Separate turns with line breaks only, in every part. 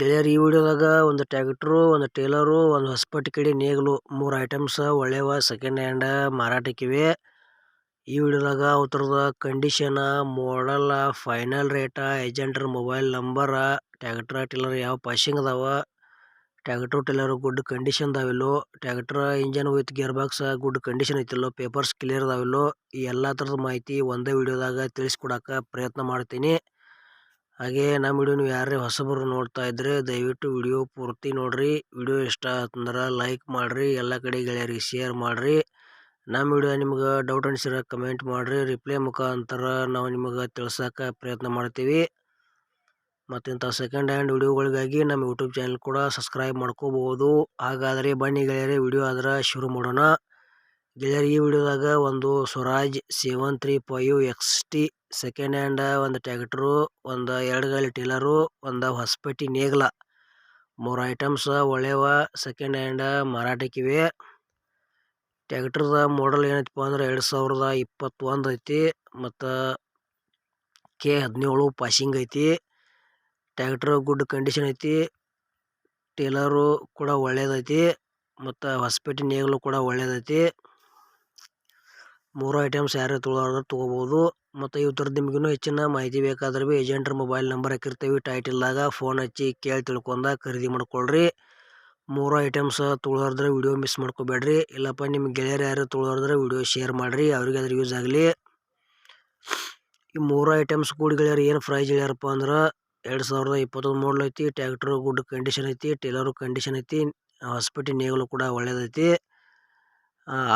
ಗೆಳೆಯರು ಈ ವಿಡಿಯೋದಾಗ ಒಂದು ಟ್ಯಾಕ್ಟ್ರು, ಒಂದು ಟೇಲರು, ಒಂದು ಹೊಸಪಟ್ಟಿ ಕಡೆ ನೇಗಲು, ಮೂರು ಐಟಮ್ಸ್ ಒಳ್ಳೆಯವ ಸೆಕೆಂಡ್ ಹ್ಯಾಂಡ್ ಮಾರಾಟಕ್ಕಿವೆ. ಈ ವಿಡಿಯೋದಾಗ ಅವ್ರದ ಕಂಡೀಷನ್ ಮಾಡಲ್ ಫೈನಲ್ ರೇಟ ಏಜೆಂಟ್ರ ಮೊಬೈಲ್ ನಂಬರ ಟ್ಯಾಕ್ಟ್ರ ಟೇಲರ್ ಯಾವ ಪಾಶಿಂಗ್ ಅದಾವ tractor trailer good condition ಅದಾವಿಲ್ಲೋ tractor engine with gear box good condition ಐತಿಲ್ಲೋ. Papers clear ಅದಾವಿಲ್ಲೋ ಈ ಎಲ್ಲ ಥರದ ಮಾಹಿತಿ ಒಂದೇ ವಿಡಿಯೋದಾಗ ತಿಳಿಸ್ಕೊಡೋಕೆ ಪ್ರಯತ್ನ ಮಾಡ್ತೀನಿ. ಹಾಗೆ ನಮ್ಮ ವಿಡಿಯೋ ನೀವು ಯಾರೇ ಹೊಸಬರು ನೋಡ್ತಾ ಇದ್ರೆ ದಯವಿಟ್ಟು ವಿಡಿಯೋ ಪೂರ್ತಿ ನೋಡ್ರಿ. ವಿಡಿಯೋ ಇಷ್ಟ ಆತಂದ್ರೆ ಲೈಕ್ ಮಾಡಿರಿ. ಎಲ್ಲ ಕಡೆ ಗೆಳೆಯರಿಗೆ ಶೇರ್ ಮಾಡಿರಿ. ನಮ್ಮ ವಿಡಿಯೋ ನಿಮ್ಗೆ ಡೌಟ್ ಅನ್ಸಿರೋ ಕಮೆಂಟ್ ಮಾಡಿರಿ. ರಿಪ್ಲೈ ಮುಖಾಂತರ ನಾವು ನಿಮಗೆ ತಿಳ್ಸೋಕೆ ಪ್ರಯತ್ನ ಮಾಡ್ತೀವಿ. ಮತ್ತು ಇಂಥ ಸೆಕೆಂಡ್ ಹ್ಯಾಂಡ್ ವಿಡಿಯೋಗಳಿಗಾಗಿ ನಮ್ಮ ಯೂಟ್ಯೂಬ್ ಚಾನಲ್ ಕೂಡ ಸಬ್ಸ್ಕ್ರೈಬ್ ಮಾಡ್ಕೋಬೋದು ಹಾಗಾದರೆ ಬನ್ನಿ ಗೆಳೆಯರೆ ವಿಡಿಯೋ ಆದ್ರೆ ಶುರು ಮಾಡೋಣ. ಗೆಳೆಯರಿ, ಈ ವಿಡಿಯೋದಾಗ ಒಂದು Swaraj seven three five X T second hand ಒಂದು ಟ್ಯಾಕ್ಟ್ರು ಒಂದು ಎರಡು ಗಾಲಿ ಟೀಲರು ಒಂದು ಹೊಸಪೇಟಿ ನೇಗ್ಲ. ಮೂರು ಐಟಮ್ಸ್ ಒಳ್ಳೆಯವ ಸೆಕೆಂಡ್ ಹ್ಯಾಂಡ್ ಮಾರಾಟಕ್ಕಿವೆ. ಟ್ಯಾಕ್ಟ್ರದ ಮಾಡಲ್ ಏನೈತಪ್ಪ ಅಂದ್ರೆ ಎರಡು ಸಾವಿರದ ಇಪ್ಪತ್ತೊಂದು ಐತಿ, ಮತ್ತು ಕೆ ಹದಿನೇಳು ಪಾಸಿಂಗ್ ಐತಿ. ಟ್ರ್ಯಾಕ್ಟರ್ ಗುಡ್ ಕಂಡೀಷನ್ ಐತಿ. ಟೇಲರು ಕೂಡ ಒಳ್ಳೇದೈತಿ. ಮತ್ತು ಹೊಸಪೇಟೆ ನೇಗಿಲು ಕೂಡ ಒಳ್ಳೇದೈತಿ. ಮೂರು ಐಟಮ್ಸ್ ಯಾರು ತೊಗೊಳೋರು ತೊಗೋಬೋದು. ಮತ್ತು ಇವು ನಿಮಗೂ ನಿಮಗಿನ್ನೂ ಹೆಚ್ಚಿನ ಮಾಹಿತಿ ಬೇಕಾದ್ರೆ ಭೀ ಏಜೆಂಟ್ರ ಮೊಬೈಲ್ ನಂಬರ್ ಹಾಕಿರ್ತೀವಿ. ಟೈಟಲ್ದಾಗ ಫೋನ್ ಹಚ್ಚಿ ಕೇಳಿ ತಿಳ್ಕೊಂಡ ಖರೀದಿ ಮಾಡ್ಕೊಳ್ರಿ. ಮೂರು ಐಟಮ್ಸ್ ತೊಗೊಳೋದ್ರೆ ವಿಡಿಯೋ ಮಿಸ್ ಮಾಡ್ಕೋಬೇಡ್ರಿ. ಇಲ್ಲಪ್ಪ ನಿಮ್ಮ ಗೆಳೆಯರು ಯಾರು ತೊಗೊಳೋದ್ರೆ ವಿಡಿಯೋ ಶೇರ್ ಮಾಡಿರಿ. ಅವ್ರಿಗೆ ಅದ್ರ ಯೂಸ್ ಆಗಲಿ. ಈ ಮೂರು ಐಟಮ್ಸ್ ಕೂಡ ಗೆಳೆಯರು ಏನು ಪ್ರೈಸ್ ಹೇಳ್ಯಾರಪ್ಪ ಅಂದ್ರೆ ಎರಡು ಸಾವಿರದ ಇಪ್ಪತ್ತೊಂದು ಮಾಡಲ್ ಐತಿ, ಟ್ರ್ಯಾಕ್ಟರ್, ಗುಡ್ ಕಂಡೀಷನ್ ಐತಿ, ಟೇಲರ್ ಕಂಡೀಷನ್ ಐತಿ, ಹಾಸ್ಪಿಟಿ ನೇಗಲು ಕೂಡ ಒಳ್ಳೇದೈತಿ.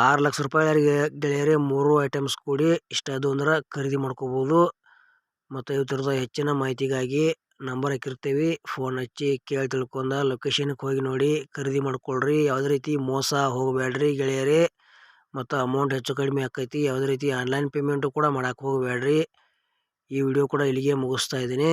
ಆರು ಲಕ್ಷ ರೂಪಾಯಿ ಗೆಳೆಯರೇ, ಮೂರು ಐಟಮ್ಸ್ ಕೂಡಿ ಇಷ್ಟ ಅದು ಅಂದ್ರೆ ಖರೀದಿ ಮಾಡ್ಕೋಬೋದು. ಮತ್ತು ಥರದ ಹೆಚ್ಚಿನ ಮಾಹಿತಿಗಾಗಿ ನಂಬರ್ ಹಾಕಿರ್ತೀವಿ ಫೋನ್ ಹಚ್ಚಿ ಕೇಳಿ ತಿಳ್ಕೊಂಡ ಲೊಕೇಶನ್ಗೆ ಹೋಗಿ ನೋಡಿ, ಖರೀದಿ ಮಾಡ್ಕೊಳ್ರಿ. ಯಾವುದೇ ರೀತಿ ಮೋಸ ಹೋಗಬೇಡ್ರಿ ಗೆಳೆಯರೇ, ಮತ್ತು ಅಮೌಂಟ್ ಹೆಚ್ಚು ಕಡಿಮೆ ಆಕೈತಿ, ಯಾವುದೇ ರೀತಿ ಆನ್ಲೈನ್ ಪೇಮೆಂಟು ಕೂಡ ಮಾಡಕ್ಕೆ ಹೋಗಬೇಡ್ರಿ ಈ ವಿಡಿಯೋ ಕೂಡ ಇಲ್ಲಿಗೆ ಮುಗಿಸ್ತಾ ಇದ್ದೀನಿ.